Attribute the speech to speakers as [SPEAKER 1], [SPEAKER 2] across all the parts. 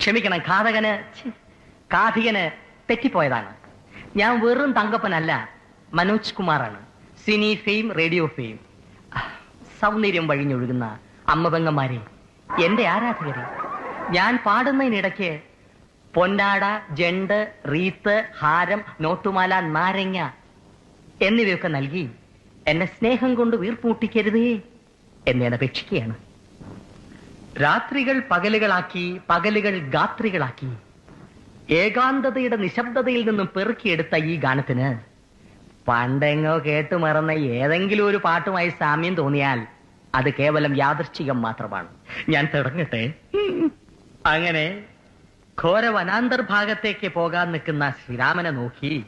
[SPEAKER 1] ക്ഷമിക്കണം ഘാതകന് ഛി, കാഥികന് തെറ്റിപ്പോയതാണ്. ഞാൻ വെറും തങ്കപ്പനല്ല മനോജ് കുമാറാണ്. Cine fame radio fame. സൗന്ദര്യം വഴിഞ്ഞൊഴുകുന്ന അമ്മപെങ്ങന്മാരെ എന്റെ ആരാധകരെ. ഞാൻ പാടുന്നതിനിടയ്ക്ക് പൊന്നാട ജണ്ട് റീത്ത് ഹാരം നോട്ടുമാല നാരങ്ങ എന്നിവയൊക്കെ നൽകി എന്നെ സ്നേഹം കൊണ്ട് വീർപ്പൂട്ടിക്കരുതേ എന്നെ അപേക്ഷിക്കുകയാണ്. രാത്രികൾ പകലുകളാക്കി പകലുകൾ ഗാത്രികളാക്കി. ഏകാന്തതയുടെ നിശബ്ദതയിൽ നിന്നും പെറുക്കിയെടുത്ത ഈ ഗാനത്തിന് പണ്ടെങ്ങോ കേട്ടു മറന്ന ഏതെങ്കിലും ഒരു പാട്ടുമായി സാമ്യം തോന്നിയാൽ അത് കേവലം യാദൃശ്ചികം മാത്രമാണ്. ഞാൻ തുടങ്ങട്ടെ. അങ്ങനെ ഘോര വനാന്തർഭാഗത്തേക്ക് പോകാൻ നിൽക്കുന്ന ശ്രീരാമനെ നോക്കി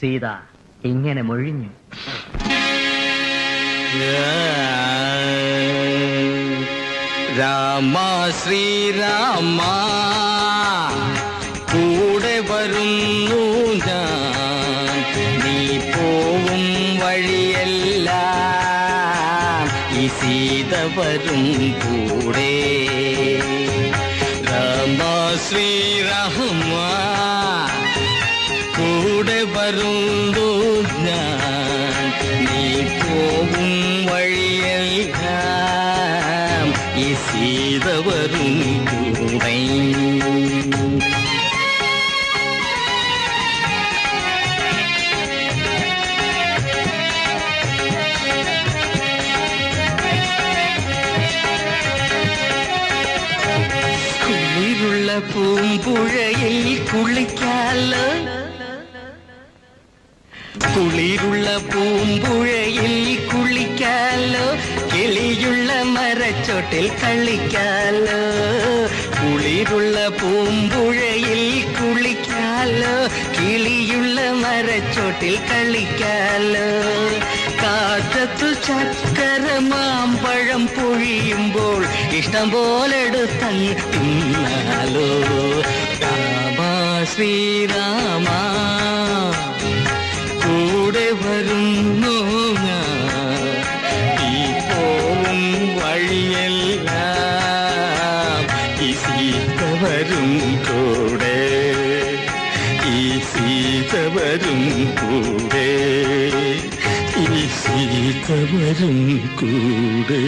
[SPEAKER 1] സീത ഇങ്ങനെ മൊഴിഞ്ഞു.
[SPEAKER 2] രാമ ശ്രീരാമ കൂടെ വരുന്നു ഞാൻ നീ പോവും വഴിയെല്ലാം ഈ സീത വരും കൂടെ രാമ ശ്രീരാമ കൂടെ വരുന്നു ഞാൻ നീ പോവും വഴിയെല്ലാം ഈ സീത വരും കൂടെ കുളിരുള്ള പൂമ്പുഴയിൽ കുളിക്കാലോ കുളിരുള്ള മരച്ചോട്ടിൽ കളിക്കാലോ കുളിരുള്ള പൂമ്പുഴയിൽ കുളിക്കാലോ? കിളിയുള്ള മരച്ചോട്ടിൽ കളിക്കാലോ കാറ്റത്തു ചക്കര മാമ്പഴം പൊഴിയുമ്പോൾ ഇഷ്ടം പോലെടുത്തങ്ങ് തിന്നാലോ? രാമ ശ്രീരാമ കൂടെ വരുന്നു ഞാൻ. വഴിയെല്ലാം ഈ സീത കൂടെ ഈ സീത കൂടെ ഈ സീത കൂടെ.